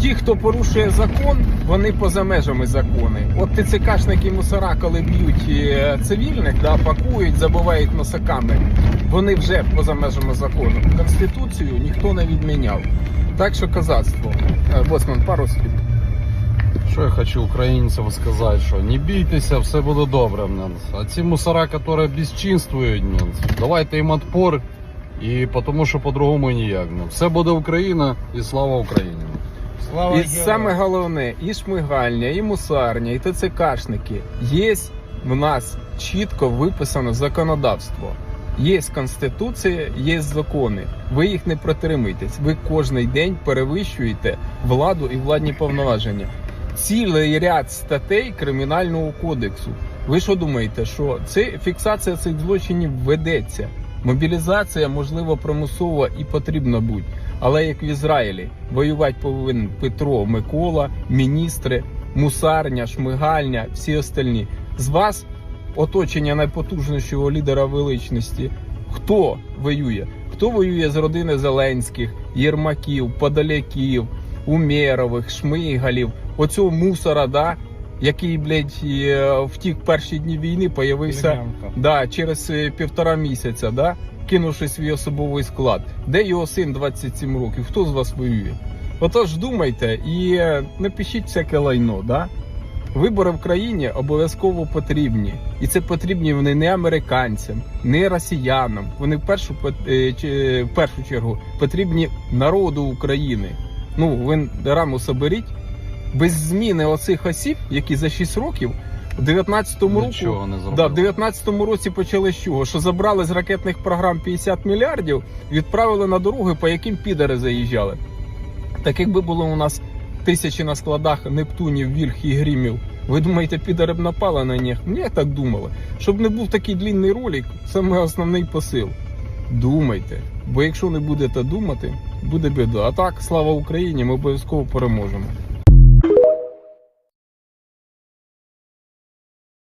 ті, хто порушує закон, вони поза межами закони. От ТЦКшники мусора, коли б'ють е, цивільних, да, пакують, забувають носаками, вони вже поза межами закону. Конституцію ніхто не відміняв. Так що козацтво. Е, Боцман, пару слів. Що я хочу українцям сказати, що не бійтеся, все буде добре. А ці мусора, які безчинствують, давайте їм отпор, і тому що по-другому ніяк. Все буде Україна і слава Україні. Слава І героям. саме головне, і шмигальня, і мусарня, і ТЦКшники. Є в нас чітко виписано законодавство. Є конституція, є закони. Ви їх не протримуєтесь. Ви кожен день перевищуєте владу і владні повноваження. Цілий ряд статей кримінального кодексу. Ви що думаєте, що це фіксація цих злочинів ведеться? Мобілізація, можливо, примусова і потрібна бути. Але як в Ізраїлі, воювати повинен Петро, Микола, міністри, мусарня, шмигальня, всі остальні. З вас оточення найпотужнішого лідера величності. Хто воює? Хто воює з родини Зеленських, Єрмаків, Подоляків, Умєрових, Шмигалів, оцього мусора, да, який, блядь, е, втік перші дні війни, появився Да, через е, півтора місяця, да, кинувши свій особовий склад. Де його син 27 років? Хто з вас воює? Отож думайте і е, не пишіть всяке лайно, да? Вибори в країні обов'язково потрібні. І це потрібні вони не американцям, не росіянам. Вони в першу, в першу чергу потрібні народу України. Ну, ви раму соберіть. Без зміни оцих осіб, які за 6 років в 19-му року не. Да, в 19-му році почали з чого? Що забрали з ракетних програм 50 мільярдів, відправили на дороги, по яким підари заїжджали. Так якби було у нас тисячі на складах Нептунів, Вільх і Грімів, ви думаєте, підари б напали на них? Ні, так думали. Щоб не був такий длінний ролик, саме основний посил. Думайте. Бо якщо не будете думати, буде біда. А так, слава Україні, ми обов'язково переможемо.